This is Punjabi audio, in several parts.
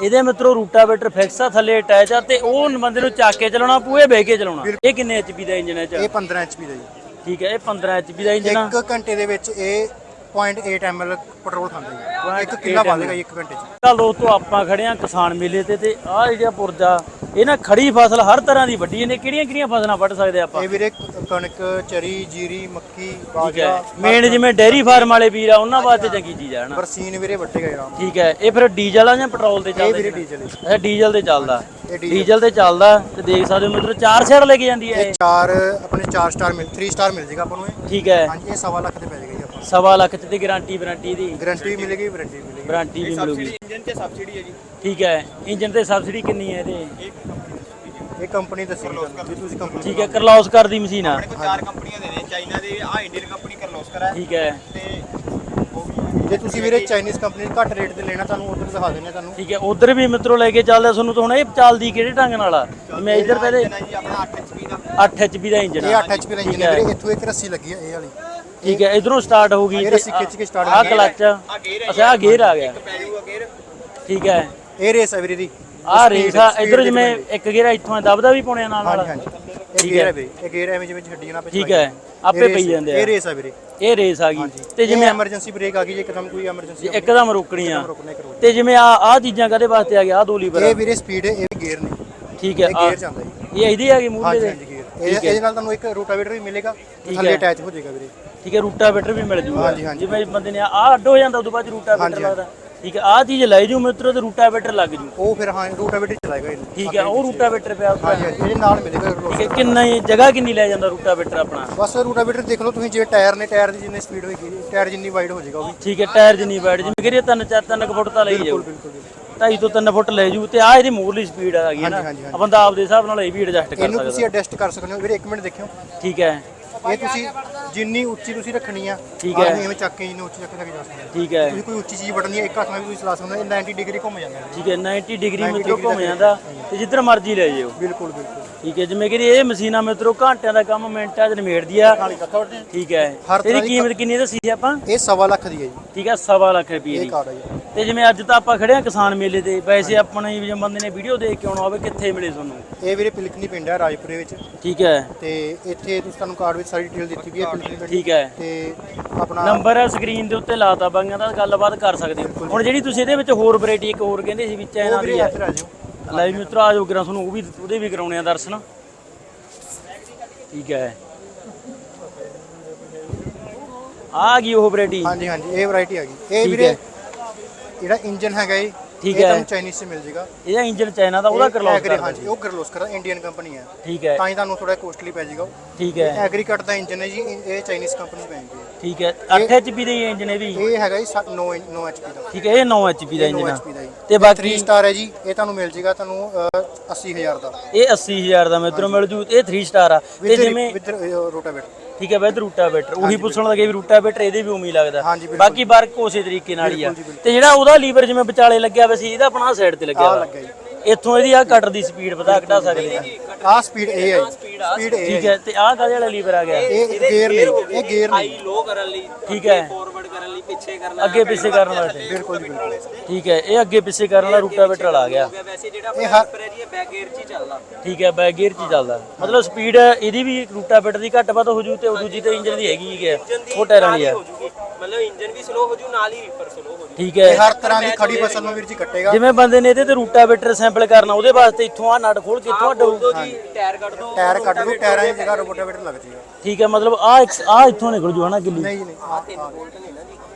ਇਹਦੇ ਮਿੱਤਰੋ ਰੂਟਾਵੇਟਰ ਫਿਕਸ ਆ ਥੱਲੇ ਅਟੈਚ ਆ ਤੇ ਉਹ ਬੰਦੇ ਨੂੰ ਚੱਕ ਕੇ ਚਲਾਉਣਾ ਪੂਏ ਬਹਿ ਕੇ ਚਲਾਉਣਾ। ਇਹ ਕਿੰਨੇ ਐਚਪੀ ਦਾ ਇੰਜਨ ਹੈ ਚ ਇਹ 15 HP ਦਾ ਜੀ। ਠੀਕ ਹੈ ਇਹ 15 ਐਚਪੀ ਦਾ ਇੰਜਨ ਆ। 1 ਘੰਟੇ ਦੇ ਵਿੱਚ ਇਹ 0.8 ml ਪੈਟਰੋਲ ਖਾਂਦਾ ਜੀ। 1 ਕਿੱਲਾ ਬਾਲੇਗਾ 1 ਘੰਟੇ ਚ। ਕੱਲ ਦੋਸਤੋ ਆਪਾਂ ਖੜੇ ਆ ਕਿਸਾਨ ਮੇਲੇ ਤੇ ਤੇ ਆਹ ਜਿਹੜਾ ਪੁਰਜਾ। ਇਹ ਨਾ ਖੜੀ ਫਸਲ ਹਰ ਤਰ੍ਹਾਂ ਦੀ ਵੱਡੀ ਨੇ ਕਿਹੜੀਆਂ ਕਿਹੜੀਆਂ ਫਸਲਾਂ ਵੱਢ ਸਕਦੇ ਆਪਾਂ? ਇਹ ਵੀਰੇ ਕਣਕ ਚਰੀ ਜੀਰੀ ਮੱਕੀ ਬਾਜਰਾ ਮੇਨ ਜਿਵੇਂ ਡੇਰੀ ਫਾਰਮ ਵਾਲੇ ਵੀਰ ਆ ਉਹਨਾਂ ਵਾਸਤੇ ਚੰਗੀ ਚੀਜ਼ ਆ ਹਨਾ? ਬਰਸੀਨ ਵੀਰੇ ਵੱਟੇਗਾ ਜੀ ਆਰਾਮ ਠੀਕ ਹੈ। ਇਹ ਫਿਰ ਡੀਜ਼ਲ ਆ ਜਾਂ ਪੈਟਰੋਲ ਤੇ ਇਹ ਚੱਲਦਾ ਵੀਰੇ ਡੀਜ਼ਲ ਇਹ ਡੀਜ਼ਲ ਤੇ ਚੱਲਦਾ। ਇਹ ਡੀਜ਼ਲ। ਤੇ ਚੱਲਦਾ ਤੇ ਦੇਖ ਸਕਦੇ ਹੋ ਮਿੱਤਰੋ ਚਾਰ ਸਾਈਡ ਲੈ ਕੇ ਜਾਂਦੀ ਹੈ ਇਹ ਚਾਰ ਆਪਣੇ 4 ਸਟਾਰ ਮਿਲ 3 ਸਟਾਰ ਮਿਲ ਜੇਗਾ ਆਪਾਂ ਨੂੰ ਇਹ। ਠੀਕ ਹੈ। ਹਾਂਜੀ ਇਹ ਸਵਾ ਲੱਖ ਦੇ ਪੈ ਜਾਏਗਾ ਜੀ ਆਪਾਂ ਸਵਾ ਲੱਖ ਤੇ ਗਾਰੰਟੀ ਵਾਰੰਟੀ ਦੀ। ਗਾਰੰਟੀ ਮਿਲੇਗੀ ਵਾਰੰਟੀ ਮਿਲੇਗੀ। ਵਾਰੰਟੀ ਵੀ ਮਿਲੂਗੀ। ਇੰਜਨ ਤੇ ਸਬਸਿਡੀ ਹੈ ਜੀ। ਠੀਕ ਹੈ ਇੰਜਨ ਤੇ ਸਬਸਿਡੀ ਕਿੰਨੀ ਹੈ ਇਹਦੇ? ਇਹ ਕੰਪਨੀ ਦੱਸੀ ਜੀ ਤੁਸੀਂ ਕੰਪਨੀ ਠੀਕ ਹੈ ਕਰਲੌਸਕਰ ਦੀ ਮਸ਼ੀਨ ਆ। ਚਾਰ ਕੰਪਨੀਆਂ ਦੇ ਨੇ ਚਾਈਨਾ ਦੇ ਆ ਇੰਡੀਅਨ ਕੰਪਨੀ ਕਰਲੋਸਕਰ ਹੈ ਠੀਕ ਹੈ। ਤੇ ਜੇ ਤੁਸੀਂ ਵੀਰੇ ਚਾਈਨੀਜ਼ ਕੰਪਨੀ ਘੱਟ ਰੇਟ ਤੇ ਲੈਣਾ ਤੁਹਾਨੂੰ ਉਧਰ ਦਿਖਾ ਦਿੰਦੇ ਹਾਂ ਤੁਹਾਨੂੰ। ਠੀਕ ਹੈ ਉਧਰ ਵੀ ਮਿੱਤਰੋ ਲੈ ਕੇ ਚੱਲਦਾ ਤੁਹਾਨੂੰ ਤਾਂ ਹੁਣ ਇਹ ਚੱਲਦੀ ਕਿਹੜੇ ਢੰਗ ਨਾਲ ਆ? ਮੈਂ ਇੱਧਰ ਪਹਿਲੇ ਜੀ ਆਪਣਾ 8 HP ਦਾ। 8 HP ਦਾ ਇੰਜਨ ਇਹ ਆ 8 HP ਦਾ ਇੰਜਨ ਹੈ। ਵੀਰੇ ਇੱਥੋਂ ਇੱਕ ਰੱਸੀ ਲੱਗੀ ਹੈ ਇਹ ਵਾਲੀ। ਠੀਕ ਹੈ ਇਧਰੋਂ ਸਟਾਰਟ ਹੋ ਗਈ ਰੱਸੀ ਖਿੱਚ ਕੇ start ਆ ਕਲਚ ਆ ਹੈ ਅੱਛਾ ਆ ਗੇਅਰ ਆ ਗਿਆ। ਪੈ ਜਾਊਗਾ ਗੇਅਰ। ਠੀਕ ਹੈ। ਇਹ ਰੇਸ ਹੈ ਵੀਰੇ ਦੀ। ਆ ਰੇਸ ਆ ਇਧਰ ਜਿਵੇਂ ਇੱਕ ਗੇਅਰ ਇੱਥੋਂ ਦਬਦਾ ਵੀ ਪਾਉਣੇ ਨਾਲ। ਹਾਂਜੀ ਨਾਲ ਹਾਂਜੀ ਇਹ ਗੇਅਰ ਹੈ ਵੀਰੇ ਇਹ ਗੇਅਰ ਐਵੇਂ ਜਿਵੇਂ ਛੱਡੀਆਂ ਨਾ ਪਿੱਛੇ ਠੀਕ ਹੈ। ਆਪੇ ਪਈ ਜਾਂਦੇ ਇਹ ਆ ਰੇਸ ਹੈ ਵੀਰੇ। ਇਹ ਰੇਸ ਆ ਗਈ। ਤੇ ਜਿਵੇਂ ਐਮਰਜੈਂਸੀ ਬ੍ਰੇਕ ਆ ਗਈ ਜੇ ਇੱਕਦਮ ਕੋਈ ਐਮਰਜੈਂਸੀ ਇੱਕਦਮ ਰੁਕਣੀ ਆ। ਰੁਕਣੇ ਕਰੋ ਤੇ ਜਿਵੇਂ ਆ ਆ ਚੀਜ਼ਾਂ ਕਦੇ ਵਾਸਤੇ ਆ ਗਿਆ ਆ ਦੋ ਲੀਵਰ ਇਹ ਵੀਰੇ ਸਪੀਡ ਹੈ ਇਹ ਵੀ ਗੇਅਰ ਨੇ। ਠੀਕ ਹੈ ਇਹ ਆ ਗੇਅਰ ਜਾਂਦਾ ਜੀ। ਇਹ ਇਹਦੀ ਆ ਗਈ ਮੂਹਰੇ ਹਾਂਜੀ ਦੇ ਹਾਂਜੀ ਗੇਅਰ। ਇਹ ਇਹਦੇ ਨਾਲ ਤੁਹਾਨੂੰ ਇੱਕ ਰੋਟਾਵੇਟਰ ਵੀ ਮਿਲੇਗਾ। ਥੱਲੇ ਅਟੈਚ ਹੋ ਜਾਏਗਾ ਵੀਰੇ। ਠੀਕ ਹੈ ਰੂਟਾਵੇਟਰ ਵੀ ਮਿਲ ਜੂਗਾ। ਹਾਂਜੀ, ਹਾਂਜੀ। ਜਿਵੇਂ ਬੰਦੇ ਨੇ ਆ ਅੱਡ ਹੋ ਜਾਂਦਾ ਉਦੋਂ ਬਾਅਦ ਰੂਟਾਵੇਟਰ ਹਾਂਜੀ, ਲੱਗਦਾ। ਠੀਕ ਹੈ ਆ ਚੀਜ਼ ਲੈ ਜੂ ਮਿੱਤਰੋ ਤੇ ਰੂਟਾਵੇਟਰ ਲੱਗ ਜੂ। ਉਹ ਫਿਰ ਹਾਂ ਰੋਟਾਵੇਟਰ ਚਲਾਏਗਾ ਇਹਨੂੰ ਠੀਕ ਹੈ ਉਹ ਰੂਟਾਵੇਟਰ ਪਿਆ ਉੱਪਰ। ਹਾਂਜੀ ਹਾਂਜੀ ਇਹਦੇ ਨਾਲ ਮਿਲੇਗਾ ਠੀਕ ਹੈ ਕਿੰਨਾ ਹੀ ਜਗ੍ਹਾ ਕਿੰਨੀ ਲੈ ਜਾਂਦਾ ਰੂਟਾਵੇਟਰ ਆਪਣਾ? ਬਸ ਰੋਟਾਵੇਟਰ ਦੇਖ ਲਓ ਤੁਸੀਂ ਜਿਵੇਂ ਟਾਇਰ ਨੇ ਟਾਇਰ ਦੀ ਜਿੰਨੀ ਸਪੀਡ ਹੋਏਗੀ ਟਾਇਰ ਜਿੰਨੀ ਵਾਈਡ ਹੋ ਜਾਏਗਾ ਉਹ ਵੀ। ਠੀਕ ਹੈ ਟਾਇਰ ਜਿੰਨੀ ਬੈਠ ਜਿਵੇਂ ਕਰੀਏ ਤਿੰਨ ਚਾਰ ਤਿੰਨ ਕੁ ਫੁੱਟ ਤਾਂ ਲਈ ਜਾਊ। ਬਿਲਕੁਲ ਬਿਲਕੁਲ ਢਾਈ ਤੋਂ 3 ਫੁੱਟ ਲੈ ਜੂ ਤੇ ਆ ਇਹਦੀ ਮੂਰਲੀ ਸਪੀਡ ਆ ਗਈ ਹੈ ਨਾ। ਹਾਂਜੀ, ਹਾਂਜੀ। ਆ ਬੰਦਾ ਆਪਦੇ ਹਿਸਾਬ ਨਾਲ ਇਹ ਵੀ ਐਡਜਸਟ ਕਰ ਇਹਨੂੰ ਸਕਦਾ ਤੁਸੀਂ ਐਡਜਸਟ ਕਰ ਸਕਦੇ ਹੋ। ਵੀਰੇ 1 ਮਿੰਟ ਦੇਖਿਓ। ਠੀਕ ਹੈ। ਇਹ ਤੁਸੀਂ ਜਿੰਨੀ ਉੱਚੀ ਤੁਸੀਂ ਰੱਖਣੀ ਆ ਠੀਕ ਹੈ। ਐਵੇਂ ਚੱਕ ਕੇ ਜਿੰਨੀ ਉੱਚੀ ਚੱਕ ਕੇ ਜਾ ਸਕਦੇ ਠੀਕ ਹੈ। ਤੁਸੀਂ ਕੋਈ ਉੱਚੀ ਚੀਜ਼ ਵੜਨੀ ਹੈ ਇੱਕ ਹੱਥ ਨਾਲ ਵੀ ਤੁਸੀਂ ਚਲਾ ਸਕਦੇ ਹੋ ਇਹ 90 ਡਿਗਰੀ ਘੁੰਮ ਜਾਂਦਾ ਠੀਕ ਹੈ 90 ਡਿਗਰੀ ਮਿੱਤਰੋ ਘੁੰਮ ਜਾਂਦਾ ਤੇ ਜਿੱਧਰ ਮਰਜ਼ੀ ਲੈ ਜਿਓ ਬਿਲਕੁਲ ਬਿਲਕੁਲ। ਠੀਕ ਹੈ ਜਿਵੇਂ ਕਿ ਇਹ ਮਸ਼ੀਨਾਂ ਮਿੱਤਰੋ ਘੰਟਿਆਂ ਦਾ ਕੰਮ ਮਿੰਟਾਂ 'ਚ ਨਿਬੇੜਦੀ ਆ। ਠੀਕ ਹੈ ਦੀ ਕੀਮਤ ਕਿੰਨੀ ਦੱਸੀ ਸੀ ਆਪਾਂ? ਇਹ ਸਵਾ ਲੱਖ ਦੀ ਹੈ ਜੀ। ਠੀਕ ਹੈ ਸਵਾ ਲੱਖ ਰੁਪਏ ਦੀ। ਤੇ ਜਿਵੇਂ ਅੱਜ ਤਾਂ ਆਪਾਂ ਖੜੇ ਆ ਕਿਸਾਨ ਮੇਲੇ ਤੇ ਵੈਸੇ ਆਪਣੇ ਵੀ ਜੇ ਬੰਦੇ ਨੇ ਵੀਡੀਓ ਦੇਖ ਕੇ ਆਉਣਾ ਹੋਵੇ ਕਿੱਥੇ ਮਿਲੇ ਤੁਹਾਨੂੰ? ਇਹ ਵੀਰੇ ਪਿਲਕਨੀ ਪਿੰਡ ਹੈ ਰਾਜਪੁਰੇ ਵਿੱਚ। ਠੀਕ ਹੈ। ਤੇ ਇੱਥੇ ਤੁਸੀਂ ਤੁਹਾਨੂੰ ਕਾਰਡ ਵਿੱਚ ਸਾਰੀ ਡਿਟੇਲ ਦਿੱਤੀ ਗਈ ਹੈ ਠੀਕ ਹੈ। ਤੇ ਆਪਣਾ ਨੰਬਰ ਹੈ ਸਕਰੀਨ ਦੇ ਉੱਤੇ ਲਾਤਾ ਬਾਈਆਂ ਦਾ ਗੱਲਬਾਤ ਕਰ ਸਕਦੇ ਹੋ। ਹੁਣ ਜਿਹੜੀ ਤੁਸੀਂ ਇਹਦੇ ਵਿੱਚ ਹੋਰ ਵੈਰਾਈਟੀ ਇੱਕ ਹੋਰ ਕਹਿੰਦੇ ਸੀ ਵਿੱਚ ਇਹਨਾਂ ਦੀ ਹੈ ਇੱਧਰ ਆ ਜਾਓ। ਲੈ ਵੀ ਮਿੱਤਰੋ ਆ ਜਾਓ ਕਿਰਾਂ ਤੁਹਾਨੂੰ ਉਹ ਵੀ ਉਹਦੇ ਵੀ ਕਰਾਉਣੇ ਆ ਦਰਸ਼ਨ। ਠੀਕ ਹੈ। ਆ ਗਈ ਉਹ ਵੈਰਾਈਟੀ ਹਾਂਜੀ ਹਾਂਜੀ ਇਹ ਵੈਰਾਈਟੀ ਆ ਗਈ। ਇਹ ਵੀਰੇ। ਜਿਹੜਾ ਇੰਜਨ ਹੈਗਾ ਜੀ ਠੀਕ ਇਹ ਹੈ। ਤੁਹਾਨੂੰ ਚਾਈਨੀਜ਼ ਸੇ ਮਿਲ ਜਾਏਗਾ ਇਹਦਾ ਇੰਜਨ ਚਾਈਨਾ ਦਾ ਉਹਦਾ ਕਰਲੋ ਐਗਰੀ ਹਾਂਜੀ ਉਹ ਕਰਲੋਸਕਰ ਇੰਡੀਅਨ ਕੰਪਨੀ ਹੈ। ਠੀਕ ਹੈ। ਤਾਂ ਹੀ ਤੁਹਾਨੂੰ ਥੋੜਾ ਕੋਸਟਲੀ ਪੈ ਜਾਏਗਾ ਠੀਕ ਹੈ। ਐਗਰੀਕਟ ਦਾ ਇੰਜਨ ਹੈ ਜੀ ਇਹ- ਚਾਈਨੀਜ਼ ਕੰਪਨੀ ਪੈਂਦੀ ਹੈ। ਠੀਕ ਹੈ। 8 HP ਦਾ ਇੰਜਨ ਇਹ ਵੀ ਇਹ ਹੈਗਾ ਜੀ 9 9 HP ਦਾ। ਠੀਕ ਹੈ ਇਹ 9 HP ਦਾ 9 ਇੰਜਨ ਜੀ ਤੇ ਬਾਕੀ 3 ਸਟਾਰ ਹੈ ਜੀ ਇਹ ਤੁਹਾਨੂੰ ਮਿਲ ਜਾਏਗਾ ਤੁਹਾਨੂੰ ਅਹ, 80000 ਦਾ। ਇਹ 80000 ਦਾ ਮਿੱਤਰੋ ਮਿਲ ਜੂ ਇਹ 3 ਸਟਾਰ ਆ। ਤੇ ਜਿਵੇਂ ਵਿਦ ਰੋਟਾਵੇਟਰ ਠੀਕ ਹੈ ਵੈਦ ਰੂਟਾਵੇਟਰ ਉਹੀ ਪੁੱਛਣ ਲੱਗੇ ਵੀ ਰੂਟਾਵੇਟਰ ਇਹਦੇ ਵੀ ਉਮੀ ਲੱਗਦਾ। ਹਾਂਜੀ, ਬਿਲਕੁਲ। ਬਾਕੀ ਵਰਕ ਉਸੇ ਤਰੀਕੇ ਨਾਲ ਹੀ ਆ। ਤੇ ਜਿਹੜਾ ਉਹਦਾ ਲੀਵਰ ਜਿਵੇਂ ਵਿਚਾਲੇ ਲੱਗਿਆ ਸੀ ਇਹਦਾ ਆਪਣਾ ਸਾਈਡ ਤੇ ਲੱਗਿਆ ਆ ਵਾ ਲੱਗਾ ਜੀ। ਇੱਥੋਂ ਇਹਦੀ ਆ ਕਟਰ ਦੀ ਸਪੀਡ ਵਧਾ ਘਟਾ ਸਕਦੇ ਆ। ਆ ਸਪੀਡ ਇਹ ਹੈ ਸਪੀਡ ਇਹ ਠੀਕ ਹੈ ਤੇ ਆਹ ਕਾਹਦੇ ਵਾਲਾ ਲੀਵਰ ਆ ਗਿਆ? ਇਹ ਗੇਅਰ ਨਹੀਂ ਇਹ ਗੇਅਰ ਨਹੀਂ। ਲੋ ਕਰਨ ਲਈ ਠੀਕ ਹੈ। ਫਾਰਵਰਡ ਕਰਨ ਲਈ ਪਿੱਛੇ ਕਰਨਾ ਅੱਗੇ ਪਿੱਛੇ ਕਰਨ ਵਾਸਤੇ ਬਿਲਕੁਲ ਜੀ ਬਿਲਕੁਲ। ਠੀਕ ਹੈ ਇਹ ਅੱਗੇ ਪਿੱਛੇ ਕਰਨ ਵਾਲਾ ਰੂਟਾਵੇਟਰ ਵਾਲਾ ਆ ਗਿਆ। ਵੈਸੇ ਜਿਹੜਾ ਇਹ ਹਰ ਪਰ ਹੈ ਜੀ ਇਹ ਬੈਕ ਗੇਅਰ 'ਚ ਹੀ ਚੱਲਦਾ। ਠੀਕ ਹੈ ਬੈਕ ਗੇਅਰ 'ਚ ਹੀ ਚੱਲਦਾ। ਮਤਲਬ ਸਪੀਡ ਇਹਦੀ ਵੀ ਰੂਟਾਵੇਟਰ ਦੀ ਘੱਟ ਵੱਧ ਹੋ ਜੂ ਤੇ ਉਹ ਦੂਜੀ ਤੇ ਇੰਜਨ ਦੀ ਹੈਗੀ ਹੀ ਹੈ ਉਹ ਟਾਇਰਾਂ ਵਾਲੀ ਹੈ ਹੋ। ਜੂਗੀ। ਮਤਲਬ ਇੰਜਨ ਵੀ ਸਲੋ ਹੋ ਜੂ ਨਾਲ ਹੀ ਰੀਪਰ ਸਲੋ ਹੋ ਠੀਕ ਇਹ ਹੈ ਹਰ ਤਰ੍ਹਾਂ ਦੀ ਖੜੀ ਫਸਲ ਨੂੰ ਵੀਰ ਜੀ ਕੱਟੇਗਾ। ਜਿਵੇਂ ਬੰਦੇ ਨੇ ਇਹਦੇ ਤੇ ਰੂਟਾਵੇਟਰ ਸੈਂਪਲ ਕਰਨਾ ਉਹਦੇ ਵਾਸਤੇ ਇੱਥੋਂ ਆ ਨਟ ਖੋਲ ਕੇ ਇੱਥੋਂ ਆ ਦੋ ਜੀ ਟਾਇਰ ਕੱਢ ਦੋ ਟਾਇਰ ਕੱਢ ਲਓ ਟਾਇਰਾਂ ਦੀ ਜਗ੍ਹਾ ਰੋਟਾਵੇਟਰ ਲੱਗ ਜਾਏਗਾ ਠੀਕ ਹੈ ਮਤਲਬ ਆ ਆ ਇੱਥੋਂ ਨਿਕਲ ਜੂ ਹਨਾ ਗਿੱਲੀ ਨਹੀਂ ਜੀ, ਨਹੀਂ ਆਹ- ਆਹ।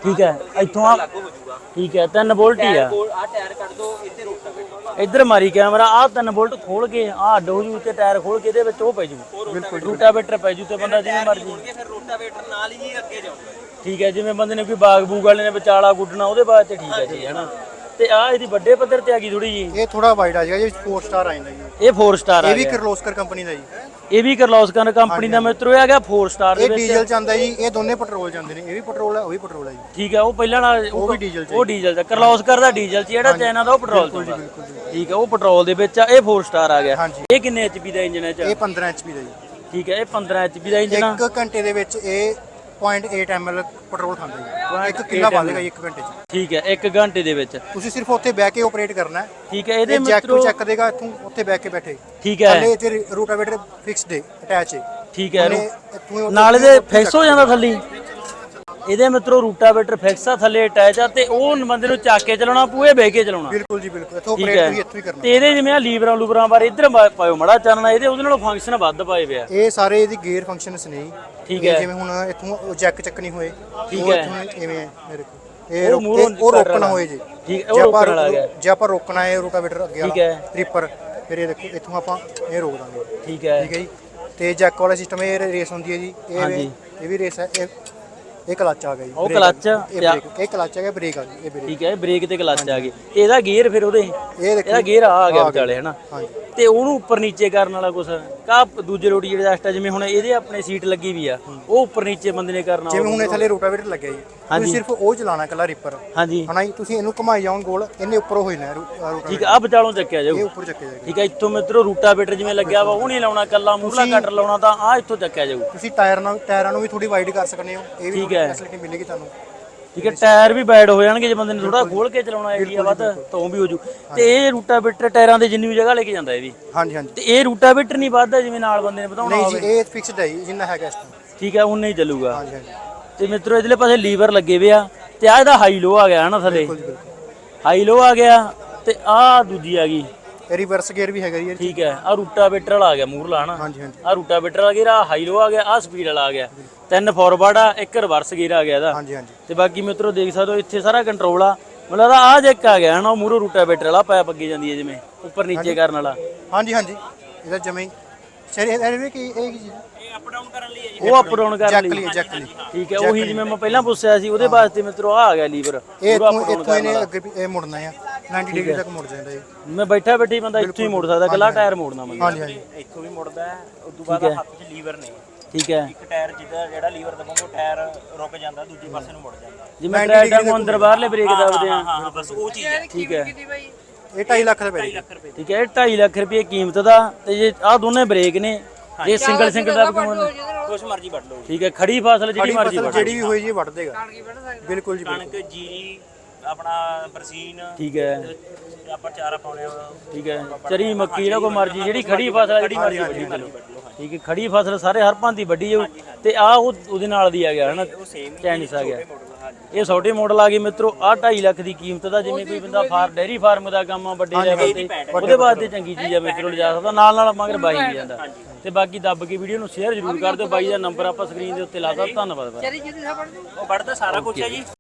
ਠੀਕ ਹੈ ਇੱਥੋਂ ਆ ਜੂਗਾ। ਠੀਕ ਹੈ 3 ਵੋਲਟ ਹੀ ਆ। ਕੋਲ ਆ ਟਾਇਰ ਕੱਢ ਦੋ ਇੱਥੇ ਰੋਟਾਵੇਟਰ ਇੱਧਰ ਮਾਰੀ ਕੈਮਰਾ ਆ 3 ਵੋਲਟ ਖੋਲ ਕੇ ਆ ਅੱਡ ਹੋ ਜੂ ਤੇ ਟਾਇਰ ਖੋਲ ਕੇ ਇਹਦੇ ਵਿੱਚ ਉਹ ਪੈ ਜੂ। ਬਿਲਕੁਲ ਰੂਟਾਵੇਟਰ ਪੈ ਜੂ ਤੇ ਬੰਦਾ ਜਿਵੇਂ ਮਰਜ਼ੀ। ਕੇ ਫਿਰ ਰੋਟਾਵੇਟਰ ਨਾਲ ਹੀ ਅੱਗੇ ਜਾਊਗਾ ਠੀਕ ਹੈ ਜਿਵੇਂ ਬੰਦੇ ਨੇ ਕੋਈ ਬਾਗ ਬੂਗ ਵਾਲੇ ਨੇ ਵਿਚਾਲਾ ਗੁੱਡਣਾ ਉਹਦੇ ਬਾਅਦ ਤੇ ਠੀਕ ਹੈ ਜੀ ਹਨਾ ਤੇ ਆ ਇਹਦੀ ਵੱਡੇ ਪੱਧਰ ਤੇ ਆ ਗਈ ਥੋੜੀ ਜੀ ਇਹ ਥੋੜਾ ਵਾਈਡ ਆ ਜਾਏਗਾ ਜੀ 4 ਸਟਾਰ ਆ ਜਾਂਦਾ ਜੀ। ਇਹ 4 ਸਟਾਰ ਆ ਇਹ ਵੀ ਗਿਆ। ਕਰਲੋਸਕਰ ਕੰਪਨੀ ਦਾ ਜੀ। ਇਹ ਵੀ ਕਰਲੌਸਕਰ ਕੰਪਨੀ ਦਾ ਮਿੱਤਰੋ ਇਹ ਆ ਗਿਆ 4 ਸਟਾਰ ਦੇ ਇਹ ਵਿੱਚ। ਡੀਜ਼ਲ ਜਾਂਦਾ ਜੀ ਇਹ ਦੋਨੇ ਪੈਟਰੋਲ ਜਾਂਦੇ ਨੇ ਇਹ ਵੀ ਪੈਟਰੋਲ ਹੈ ਉਹ ਵੀ ਪੈਟਰੋਲ ਹੈ ਜੀ। ਠੀਕ ਹੈ ਉਹ ਪਹਿਲਾਂ ਨਾਲ ਉਹ ਵੀ ਡੀਜ਼ਲ ਚ ਉਹ ਡੀਜ਼ਲ ਦਾ ਕਰਲੌਸਕਰ ਦਾ ਡੀਜ਼ਲ ਚ ਜਿਹੜਾ ਚਾਈਨਾ ਦਾ ਉਹ ਪੈਟਰੋਲ ਚ ਹੁੰਦਾ। ਠੀਕ ਹੈ ਉਹ ਪੈਟਰੋਲ ਦੇ ਵਿੱਚ ਆ ਇਹ 4 ਸਟਾਰ ਆ ਗਿਆ। ਹਾਂਜੀ। ਇਹ ਕਿੰਨੇ ਐਚਪੀ ਦਾ ਇੰਜਨ ਹੈ ਚ ਇਹ 15 HP ਦਾ ਜੀ। ਠੀਕ ਹੈ ਇਹ 15 ਐਚਪੀ ਦਾ ਇੰਜਨ ਆ। 1 ਘੰਟੇ ਦੇ ਵਿੱਚ ਇਹ 0.8 ml ਪੈਟਰੋਲ ਖਾਂਦਾ ਜੀ। ਇੱਕ ਕਿੱਲਾ ਪਾ ਦੇਗਾ ਜੀ 1 ਘੰਟੇ 'ਚ। ਠੀਕ ਹੈ 1 ਘੰਟੇ ਦੇ ਵਿੱਚ। ਤੁਸੀਂ ਸਿਰਫ ਉੱਥੇ ਬਹਿ ਕੇ ਆਪਰੇਟ ਕਰਨਾ ਹੈ। ਠੀਕ ਹੈ ਇਹਦੇ ਇਹ ਜੈਕ ਮਿੱਤਰੋ ਨੂੰ ਚੈੱਕ ਦੇਗਾ ਇੱਥੋਂ ਉੱਥੇ ਬਹਿ ਕੇ ਬੈਠੇ। ਠੀਕ ਹੈ। ਥੱਲੇ ਤੇ ਰੂਟਾਵੇਟਰ ਫਿਕਸਡ ਹੈ ਅਟੈਚ ਹੈ। ਠੀਕ ਹੈ ਉਹਨੇ ਇੱਥੋਂ ਹੀ ਨਾਲ ਇਹਦੇ ਫਿਕਸ ਹੋ ਜਾਂਦਾ ਥੱਲੇ? ਇਹਦੇ ਮਿੱਤਰੋ ਰੂਟਾਵੇਟਰ ਫਿਕਸ ਆ ਥੱਲੇ ਅਟੈਚ ਆ ਤੇ ਉਹ ਬੰਦੇ ਨੂੰ ਚੱਕ ਕੇ ਚਲਾਉਣਾ ਪੂਏ ਬਹਿ ਕੇ ਚਲਾਉਣਾ ਬਿਲਕੁਲ ਜੀ ਬਿਲਕੁਲ ਇੱਥੋਂ ਠੀਕ ਆਪਰੇਟ ਹੈ ਵੀ ਇੱਥੋਂ ਹੀ ਕਰਨਾ ਤੇ ਇਹਦੇ ਜਿਵੇਂ ਆ ਲੀਵਰਾਂ ਲੂਵਰਾਂ ਬਾਰੇ ਇੱਧਰ ਪਾ- ਪਾਇਓ ਮੜਾ ਚਾਨਣਾ ਇਹਦੇ ਉਹਦੇ ਨਾਲੋਂ ਫੰਕਸ਼ਨ ਵੱਧ ਪਾਏ ਪਿਆ ਇਹ ਸਾਰੇ ਇਹਦੀ ਗੇਅਰ ਫੰਕਸ਼ਨਸ ਨੇ ਜੀ। ਠੀਕ ਇਹ ਹੈ। ਜਿਵੇਂ ਹੁਣ ਇੱਥੋਂ ਜੈਕ ਚੱਕਣੀ ਹੋਏ ਠੀਕ ਉਹ ਹੈ। ਇੱਥੋਂ ਇਵੇਂ ਹੈ ਮੇਰੇ ਕੋਲ ਇਹ ਉਹ ਰੋਕ- ਮੂਹਰੋਂ ਇਹ- ਉਹ ਕੱਢ ਰੋਕਣਾ। ਹੋਏ ਜੀ ਠੀਕ ਹੈ, ਉਹ ਜੇ ਆਪਾਂ ਰੋਕਣ ਵਾਲਾ ਗਿਆ। ਜੇ ਆਪਾਂ ਰੋਕਣਾ ਹੈ ਰੂਟਾਵੇਟਰ ਅੱਗੇ ਠੀਕ ਹੈ। ਰਿਪਰ ਫਿਰ ਇਹ ਦੇਖੋ ਇੱਥੋਂ ਆਪਾਂ ਇਹ ਰੋਕ ਦਾਂਗੇ ਠੀਕ ਹੈ ਠੀਕ ਹੈ ਜੀ ਤੇ ਜੈਕ ਵਾਲਾ ਸਿਸਟਮ ਇਹ ਰੇਸ ਹੁੰਦੀ ਹੈ ਜੀ ਇਹ ਹਾਂਜੀ। ਇਹ ਵੀ ਰੇਸ ਹੈ ਇਹ ਇਹ ਕਲੱਚ ਆ ਗਿਆ ਜੀ ਉਹ brake ਆ clutch, ਗਈ, ਇਹ ਆ- brake, ਇਹ ਕਲੱਚ ਆ ਗਿਆ ਬ੍ਰੇਕ ਆ ਗਈ ਇਹ ਬ੍ਰੇਕ ਠੀਕ ਹੈ ਬ੍ਰੇਕ ਤੇ ਕਲੱਚ ਆ ਗਏ ਤੇ ਇਹਦਾ ਗੇਅਰ ਫਿਰ ਉਹਦੇ? ਇਹ ਦੇਖੋ ਇਹਦਾ ਗੇਅਰ ਆ ਆ ਗਿਆ ਵਿਚਾਲੇ ਹਨਾ? ਹਾਂਜੀ। ਤੇ ਉਹਨੂੰ ਉੱਪਰ ਨੀਚੇ ਕਰਨ ਵਾਲਾ ਕੁਛ ਕਾ ਦੂਜੇ ਰੋਟੀ ਜਿਹੜੇ ਐਸਟਾ ਜਿਵੇਂ ਹੁਣ ਇਹਦੇ ਆਪਣੇ ਸੀਟ ਲੱਗੀ ਵੀ ਆ ਉਹ ਉੱਪਰ ਨੀਚੇ ਬੰਦੇ ਨੇ ਕਰਨਾ ਜਿਵੇਂ ਹੁਣ ਇਹ ਥੱਲੇ ਰੋਟਾਵੇਟਰ ਲੱਗਿਆ ਜੀ। ਤੁਸੀਂ ਸਿਰਫ ਉਹ ਚਲਾਣਾ ਕੱਲਾ ਰਿਪਰ ਹਾਂਜੀ। ਹਨਾ ਜੀ ਤੁਸੀਂ ਇਹਨੂੰ ਘੁਮਾਈ ਜਾਓਗੇ ਗੋਲ ਇਹਨੇ ਉੱਪਰ ਹੋਈ ਨਾ ਠੀਕ ਆ ਵਿਚਾਲੋਂ ਚੱਕਿਆ ਜਾਊ। ਇਹ ਉੱਪਰ ਚੱਕੇ ਜਾਏਗਾ ਠੀਕ ਹੈ ਇੱਥੋਂ ਮਿੱਤਰੋ ਰੂਟਾਵੇਟਰ ਜਿਵੇਂ ਲੱਗਿਆ ਵਾ ਉਹ ਨਹੀਂ ਲਾਉਣਾ ਕੱਲਾ ਮੂਹਲਾ ਕਟਰ ਲਾਉਣਾ ਤਾਂ ਆ ਇੱਥੋਂ ਚੱਕਿਆ ਜਾਊ। ਤੁਸੀਂ ਟਾਇਰ ਨਾਲ ਟਾਇਰਾਂ ਨੂੰ ਵੀ ਥੋੜੀ ਵਾਈਡ ਕਰ ਸਕਦੇ ਹੋ ਇਹ ਵੀ। ਫੈਸਿਲਿਟੀ ਮਿਲੇਗੀ ਤੁਹਾਨੂੰ। ਠੀਕ ਹੈ ਟਾਇਰ ਵੀ ਬੈਡ ਹੋ ਜਾਣਗੇ ਜੇ ਬੰਦੇ ਨੇ ਥੋੜਾ ਖੋਲ ਕੇ ਚਲਾਉਣਾ ਏਰੀਆ ਵੱਧ ਤਾਂ ਉਹ ਵੀ ਹੋ ਜੂ। ਤੇ ਇਹ ਰੂਟਾਵੇਟਰ ਟਾਇਰਾਂ ਦੇ ਜਿੰਨੀ ਵੀ ਜਗ੍ਹਾ ਲੈ ਕੇ ਜਾਂਦਾ ਇਹ ਵੀ। ਹਾਂਜੀ ਹਾਂਜੀ। ਤੇ ਇਹ ਰੂਟਾਵੇਟਰ ਨਹੀਂ ਵੱਧਦਾ ਜਿਵੇਂ ਨਾਲ ਬੰਦੇ ਨੇ ਵਧਾਉਣਾ ਨਹੀਂ ਜੀ ਇਹ ਫਿਕਸਡ ਹੈ ਜੀ, ਜਿੰਨਾ ਹੈਗਾ ਇਸ ਤੋਂ ਠੀਕ ਹੈ ਉਨੇ ਹੀ ਚੱਲੂਗਾ। ਹਾਂਜੀ ਹਾਂਜੀ। ਤੇ ਮਿੱਤਰੋ ਇਧਰਲੇ ਪਾਸੇ ਲੀਵਰ ਲੱਗੇ ਵੇ ਆ। ਤੇ ਆ ਇਹਦਾ ਹਾਈ ਲੋ ਆ ਗਿਆ ਹਨਾ ਥੱਲੇ। ਬਿਲਕੁਲ ਜੀ ਬਿਲਕੁਲ। ਹਾਈ ਲੋ ਆ ਗਿਆ ਤੇ ਆ ਦੂਜੀ ਆ ਗਈ। ਰਿਵਰਸ ਗੇਅਰ ਵੀ ਹੈਗਾ ਜੀ ਇਹ 'ਚ। ਠੀਕ ਹੈ ਆ ਰੂਟਾਵੇਟਰ ਵਾਲਾ ਆ ਗਿਆ ਮੂਰਲਾ ਹਨਾ? ਹਾਂਜੀ ਹਾਂਜੀ। ਆ ਰੂਟਾਵੇਟਰ ਆ ਗਿਆ ਆ ਹਾਈ ਲੋ ਆ ਗਿਆ ਆ ਸਪੀਡ ਵਾਲਾ ਆ ਗਿਆ। ਤਿੰਨ ਫਾਰਵਰਡ ਆ ਇੱਕ ਰਿਵਰਸ ਗੇਅਰ ਆ ਗਿਆ ਇਹਦਾ। ਹਾਂਜੀ ਹਾਂਜੀ। ਤੇ ਬਾਕੀ ਮਿੱਤਰੋ ਦੇਖ ਸਕਦੇ ਹੋ ਇੱਥੇ ਸਾਰਾ ਕੰਟਰੋਲ ਆ। ਮੈਨੂੰ ਲੱਗਦਾ ਆ ਜੈਕ ਆ ਗਿਆ ਹਨਾ ਉਹ ਮੂਰੋ ਰੂਟਾਵੇਟਰ ਵਾਲਾ ਪਾਇਪ ਅੱਗੇ ਜਾਂਦੀ ਹੈ ਜਿਵੇਂ ਉੱਪਰ ਨੀਚੇ ਕਰਨ ਵਾਲਾ। ਹਾਂਜੀ ਹਾਂਜੀ। ਇਹਦਾ ਜਮੇ ਹੀ। ਸ਼ਰੀ ਇਹ ਵੀ ਕੀ ਇਹ ਕੀ ਚੀਜ਼ ਉਹ ਅਪ ਡਾਊਨ ਕਰਨ ਲਈ। ਲਈ ਜੈਕ ਲਈ। ਠੀਕ ਹੈ ਉਹੀ ਜਿਵੇਂ ਮੈਂ ਪਹਿਲਾਂ ਪੁੱਛਿਆ ਸੀ ਉਹਦੇ ਵਾਸਤੇ ਮਿੱਤਰੋ ਆ ਆ ਗਿਆ ਲੀਵਰ ਇਹ ਇੱਥੋਂ ਇੱਥੋਂ ਇਹਨੇ ਅੱਗੇ ਵੀ ਇਹ ਮੁੜਨਾ ਆ 90 ਡਿਗਰੀ ਤੱਕ ਮੁੜ ਜਾਂਦਾ ਜੀ। ਮੈਂ ਬੈਠਾ ਬੈਠੀ ਬੰਦਾ ਇੱਥੋਂ ਹੀ ਮੋੜ ਸਕਦਾ ਕੱਲਾ ਟਾਇਰ ਮੋੜਨਾ ਮੈਂ। ਹਾਂਜੀ ਹਾਂਜੀ। ਇੱਥੋਂ ਵੀ ਮੁੜਦਾ ਹੈ ਉਸ ਤੋਂ ਬਾਅਦ ਹੱਥ 'ਚ ਲੀਵਰ ਨੇ ਠੀਕ ਹੈ। ਇੱਕ ਟਾਇਰ ਜਿੱਦਾਂ ਜਿਹੜਾ ਲੀਵਰ ਦਬਾਉਂਗਾ ਟਾਇਰ ਰੁਕ ਜਾਂਦਾ ਦੂਜੇ ਪਾਸੇ ਨੂੰ ਮੁੜ ਜਾਂਦਾ। ਜਿਵੇਂ ਟਰੈਕਟਰ ਨੂੰ ਅੰਦਰ ਬਾਹਰਲੇ ਬ੍ਰੇਕ ਦੱਬਦੇ ਆ ਹਾਂ। ਬਸ ਉਹ ਚੀਜ਼ ਹੈ। ਠੀਕ ਹੈ। ਇਹ 2.5 ਲੱਖ ਦਾ। ਪੈ ਜਾਏਗਾ ਠੀਕ ਹੈ ਇਹ 2.5 ਲੱਖ ਰੁਪਏ ਕੀਮਤ ਦਾ ਤੇ ਜੇ ਆਹ ਦੋਨੇ ਬ੍ਰੇਕ ਨੇ ਇਹ ਸਿੰਗਲ ਸਿੰਗਲ ਦਾ ਕੁਛ ਮਰਜ਼ੀ ਵੱਢ ਲਓ ਠੀਕ ਹੈ ਖੜੀ ਫਸਲ ਜਿਹੜੀ ਮਰਜ਼ੀ ਫਸਲ ਵੱਢ ਜਿਹੜੀ ਵੀ ਹੋਈ ਜੀ ਵੱਢ ਦੇਗਾ। ਬਿਲਕੁਲ ਜੀ ਕਣਕ ਜੀਰੀ ਆਪਣਾ ਬਰਸੀਨ ਠੀਕ ਹੈ। ਤੇ ਆਪਾਂ ਚਾਰਾ ਪਾਉਣੇ ਆ। ਠੀਕ ਹੈ। ਚਰੀ ਮੱਕੀ ਜਿਹੜਾ ਕੋ ਮਰਜ਼ੀ ਜਿਹੜੀ ਖੜੀ ਫਸਲ ਜਿਹੜੀ ਮਰਜ਼ੀ ਵੱਢੀ ਚਲੋ ਠੀਕ ਹੈ ਖੜੀ ਫਸਲ ਸਾਰੇ ਹਰ ਭਾਂਤੀ ਵੱਢੀ ਜਾਊ ਤੇ ਆ ਉਹ ਉਹਦੇ ਨਾਲ ਦੀ ਆ ਗਿਆ ਹਨਾ? ਚਾਈਨੀਸ ਆ ਗਿਆ। ਇਹ ਛੋਟੇ ਮਾਡਲ ਆ ਗਏ ਮਿੱਤਰੋ ਆ 2.5 ਲੱਖ ਦੀ ਕੀਮਤ ਦਾ ਜਿਵੇਂ ਕੋਈ ਬੰਦਾ ਫਾਰ ਡੈਰੀ ਫਾਰਮ ਦਾ ਕੰਮ ਆ ਵੱਡੇ ਲੈਵਲ ਤੇ ਉਹਦੇ ਵਾਸਤੇ ਚੰਗੀ ਚੀਜ਼ ਆ ਮਿੱਤਰੋ ਲਿਜਾ ਸਕਦਾ। ਨਾਲ ਨਾਲ ਮਗਰ ਬਾਈ ਵੀ ਜਾਂਦਾ ਤੇ ਬਾਕੀ ਦੱਬ ਕੇ ਵੀਡੀਓ ਨੂੰ ਸ਼ੇਅਰ ਜ਼ਰੂਰ ਕਰ ਦਿਓ ਬਾਈ ਦਾ ਨੰਬਰ ਆਪਾਂ ਸਕਰੀਨ ਦੇ ਉੱਤੇ ਲਾਤਾ ਧੰਨਵਾਦ ਬਾਈ। ਉਹ ਵੱਢਦਾ ਸਾਰਾ ਕੁਝ ਹੈ ਜੀ।